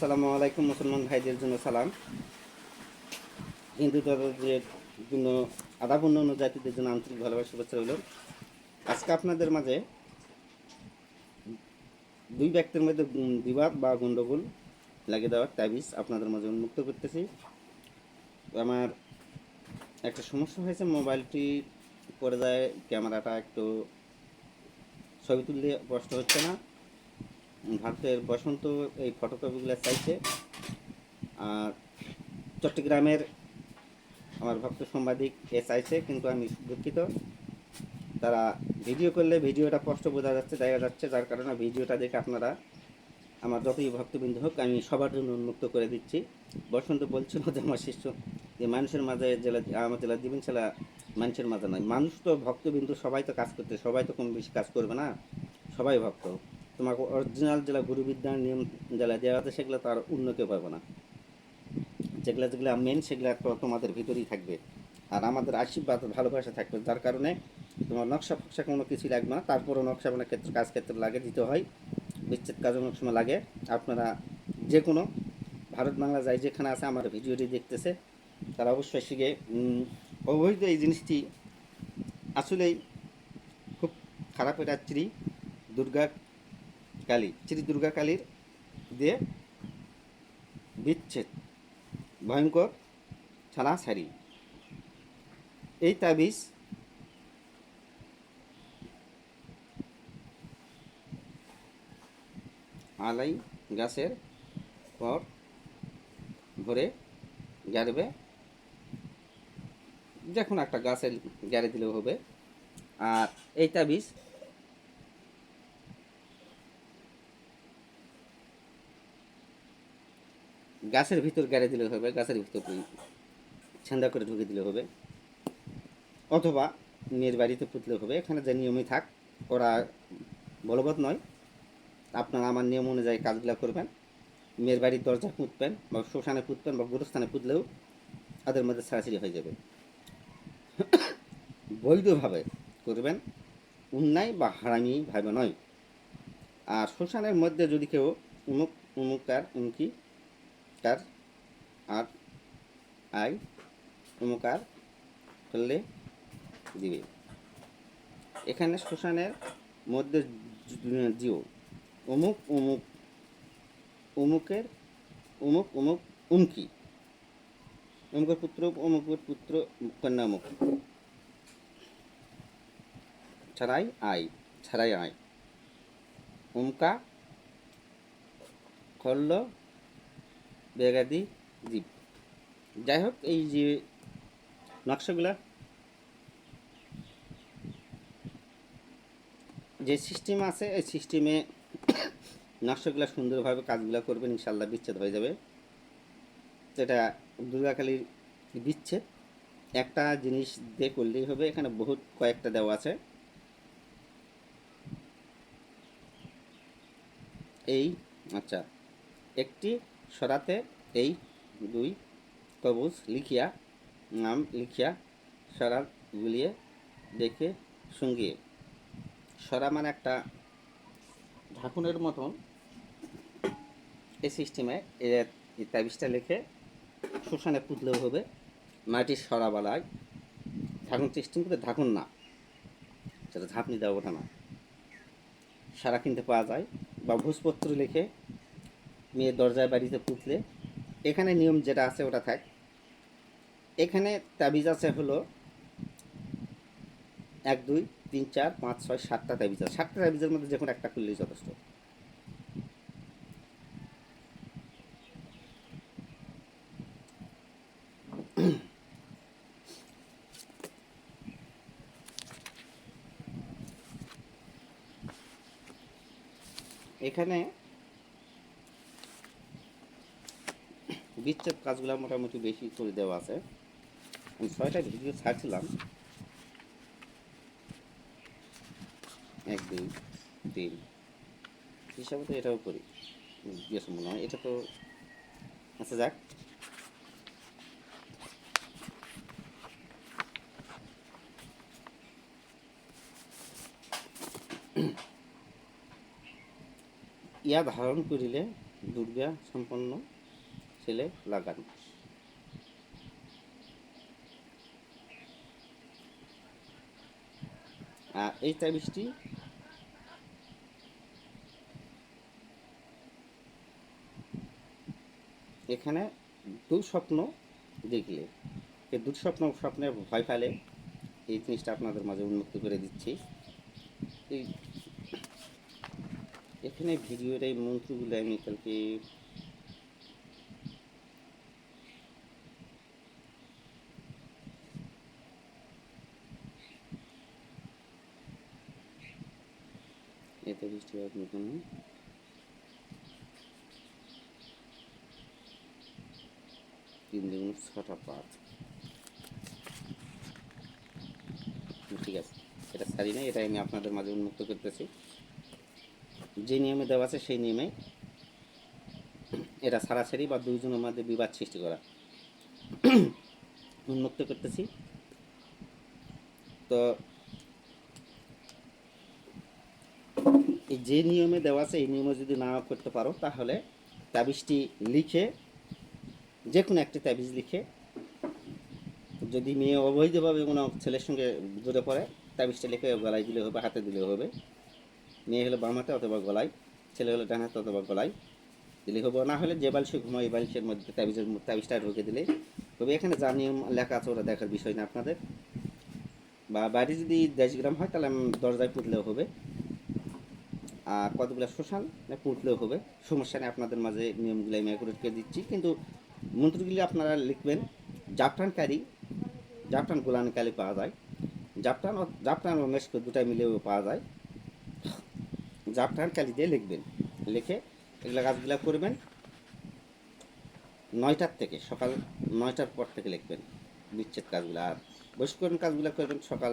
আসসালামু আলাইকুম, মুসলমান ভাইদের জন্য সালাম। হিন্দু ধর্মের জন্য আদাপূর্ণ জাতিদের জন্য আন্তরিক ভালোবাসা, শুভেচ্ছা রইল। আজকে আপনাদের মাঝে দুই ব্যক্তির মধ্যে বিবাদ বা গণ্ডগোল লাগিয়ে দেওয়ার তাবিজ আপনাদের মাঝে উন্মুক্ত করতেছি। আমার একটা সমস্যা হয়েছে, মোবাইলটি পড়ে যায়, ক্যামেরাটা একটু ছবি তুললে স্পষ্ট হচ্ছে না। ভারতের বসন্ত এই ফটোকপিগুলো চাইছে। আর চট্টগ্রামের আমার ভক্ত সাংবাদিক এ চাইছে, কিন্তু আমি দুঃখিত। তারা ভিডিও করলে ভিডিওটা স্পষ্ট বোঝা যাচ্ছে, দেখা যাচ্ছে, যার কারণে ভিডিওটা দেখে আপনারা আমার যতই ভক্তবৃন্দ হোক, আমি সবার জন্য উন্মুক্ত করে দিচ্ছি। বসন্ত বলছিল যে, আমার শিষ্য, যে মানুষের মাঝে জেলা, আমার জেলা দিবেন সেটা মানুষের মাঝে নয়। মানুষ তো ভক্তবিন্দু, সবাই তো কাজ করতে, সবাই তো কম বেশি কাজ করবে না। সবাই ভক্ত। তোমাকে অরিজিনাল যেগুলো গুরুবিদ্যার নিয়ম যেগুলো দেওয়া আছে, সেগুলো তো আর অন্য কেউ পাবে না। যেগুলো যেগুলো মেন সেগুলো তোমাদের ভিতরেই থাকবে। আর আমাদের আশীর্বাদ, ভালোবাসা থাকবে। যার কারণে তোমার নকশা ফকশা কোনো কিছু লাগবে না। তারপরও নকশা মানে ক্ষেত্রে কাজ ক্ষেত্রে লাগে, দিতে হয়। বিচ্ছেদ কাজ অনেক সময় লাগে। আপনারা যে কোনো ভারত বাংলা যাই যেখানে আছে আমার ভিডিওটি দেখতেছে, তারা অবশ্যই শিখে অবৈধ এই জিনিসটি আসলেই খুব খারাপ এটা শ্রী দুর্গা কালী, শ্রী দুর্গা কালীর দিয়ে বিচ্ছেদ, ভয়ঙ্কর ছাড়াছাড়ি এই তাবিজ আলাই গাছের পর ভরে গাড়বে। যে কোনো একটা গাছের গাড়ি দিলেও হবে। আর এই তাবিজ গাছের ভিতর গাড়ি দিলে হবে, গাছের ভিতর ছেন্দা করে ঢুকে দিলে হবে। অথবা মেয়ের বাড়িতে পুতলে হবে, এখানে যে নিয়মই থাক, ওরা বলবৎ নয়। আপনারা আমার নিয়ম অনুযায়ী কাজগুলো করবেন। মেয়ের বাড়ির দরজা পুঁতবেন বা শ্মশানে পুঁতবেন বা গুরুস্থানে পুঁতলেও তাদের মধ্যে ছাড়াছাড়ি হয়ে যাবে। বৈধভাবে করবেন অন্যায় বা হারামি ভাবে নয়। আর শ্মশানের মধ্যে যদি কেউ উমুক উমুকার উমকি কার আর আই উমুকার করলে দিবে। এখানে শ্মশানের মধ্যে জিও। অমুক অমুক অমুকের অমুক অমুক উমকি। অমুকের পুত্র অমুকের পুত্র কন্যা অমুক ছাড়াই আই ছাড়াই আই। উমকা খল্ল বেগাদি জীব যাই হোক, এই যে নকশাগুলা, যে সিস্টেম আছে, এই সিস্টেমে নকশাগুলো সুন্দরভাবে কাজগুলো করবেন ইনশাল্লাহ বিচ্ছেদ হয়ে যাবে। সেটা দুর্গাকালীর বিচ্ছেদ। একটা জিনিস দিয়ে করলেই হবে, এখানে বহুত কয়েকটা দেওয়া আছে। এই আচ্ছা একটি সরাতে এই দুই কবুজ লিখিয়া, নাম লিখিয়া সরাত গুলিয়ে দেখে সঙ্গিয়ে সরা মানে একটা ঢাকুনের মতন এই সিস্টেমে এই তাবিজটা লিখে শ্মশানে পুতলেও হবে, মাটির সরাবালায় ঢাকুন সিস্টেম করে ঢাকুন না সেটা ঝাঁপনি দেওয়া ওঠা না। সারা কিনতে পাওয়া যায়, বা ভোজপত্র লিখে মেয়ের দরজায় বাড়িতে পুতলে। এখানে নিয়ম যেটা আছে ওটা থাক। এখানে তাবিজ আছে হলো এক, দুই, তিন, চার, পাঁচ, ছয়, সাতটা তাবিজ আছে। সাতটা তাবিজের মধ্যে যে কোনো একটা করলেই যথেষ্ট। এখানে বিচ্ছেদ কাজগুলো মোটামুটি বেশি করে দেওয়া আছে। আমি ছয়টা ভিডিও ছাড়ছিলাম। এক, দুই, তিন। হিসাবে তো এটাও করি। জিজ্ঞেস মনে হয় এটা তো আচ্ছা যাক। ইয়া ধারণ করিলে দুর্গা সম্পন্ন ছেলে লাগান। আর এই তাবিজটি এখানে দুঃস্বপ্ন দেখলে। এই দুঃস্বপ্ন স্বপ্নে ভয় ফেলে এই জিনিসটা আপনাদের মাঝে উন্মুক্ত করে দিচ্ছি। এই এখানে ভিডিওর এই মন্ত্রগুলো আমি কালকে এতে বৃষ্টি হবে নতুন তিন দুগুণ ছটা পাঁচ। ঠিক আছে, এটা সারি নাই, এটা আমি আপনাদের মাঝে উন্মুক্ত করতেছি। যে নিয়মে দেওয়া আছে সেই নিয়মে এটা সারাসারি বা দুইজনের মধ্যে বিবাদ সৃষ্টি করা। উন্মুক্ত করতেছি। তো এই যে নিয়মে দেওয়া আছে, এই নিয়মে যদি না করতে পারো, তাহলে তাবিজটি লিখে যে কোনো একটি তাবিজ লিখে, যদি মেয়ে অবৈধভাবে কোনো ছেলের সঙ্গে জুড়ে পড়ে, তাবিজটা লিখে গলায় দিলে হবে, হাতে দিলে হবে। মেয়ে হলে বাম হাতে অথবা গলায়, ছেলে হলে ডান হাতে অথবা গলায় দিলে হবে। না হলে যে বালিশে ঘুমায়, এই বালিশের মধ্যে তাবিজের তাবিজটা ঢুকে দিলে তবে এখানে যা নিয়ম লেখা আছে ওরা দেখার বিষয় না আপনাদের। বা বাড়ি যদি দশ গ্রাম হয়, তাহলে দরজায় পুঁতলেও হবে। আর কতগুলো শ্মশান? পুঁতলেও হবে। সমস্যা নেই আপনাদের মাঝে নিয়মগুলো আমি করে দিচ্ছি। কিন্তু মন্ত্রগুলি আপনারা লিখবেন। জাফরানকারী, জাফরান গোলানকালি পাওয়া যায়। জাফরান জাফরান ও মেশকো দুটাই মিলেও পাওয়া যায়। জাফরান কালি দিয়ে লিখবেন। লিখে এগুলো কাজগুলো করবেন। নয়টার থেকে, সকাল নয়টার পর থেকে লিখবেন বিচ্ছেদ কাজগুলো। আর বহিষ্করণ কাজগুলো করবেন সকাল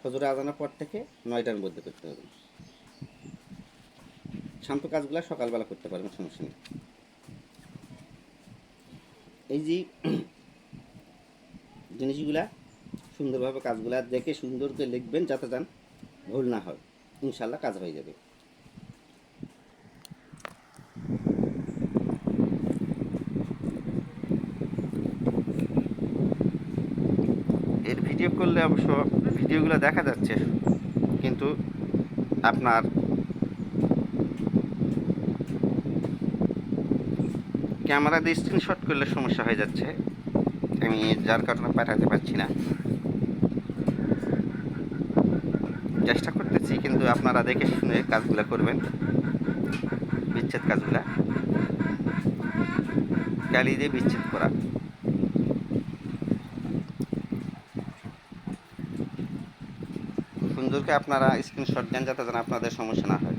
ফজরে আজানোর পর থেকে নয়টার মধ্যে করতে হবে। শান্ত কাজগুলো সকালবেলা করতে পারবেন, সমস্যা নেই। এই যে জিনিসগুলা সুন্দরভাবে কাজগুলা দেখে সুন্দর করে লিখবেন যাতে যান ভুল না হয়। ইনশাল্লাহ কাজ হয়ে যাবে। এর ভিডিও করলে অবশ্য ভিডিওগুলো দেখা যাচ্ছে, কিন্তু আপনার ক্যামেরা দিয়ে স্ক্রিনশট করলে সমস্যা হয়ে যাচ্ছে। আমি যার কারণে পাঠাতে পারছি না। চেষ্টা করতেছি, কিন্তু আপনারা দেখে শুনে কাজগুলো করবেন। বিচ্ছেদ কাজগুলা। ক্যালি দিয়ে বিচ্ছেদ করা। সুন্দরকে আপনারা স্ক্রিনশট দেন যাতে যেন আপনাদের সমস্যা না হয়।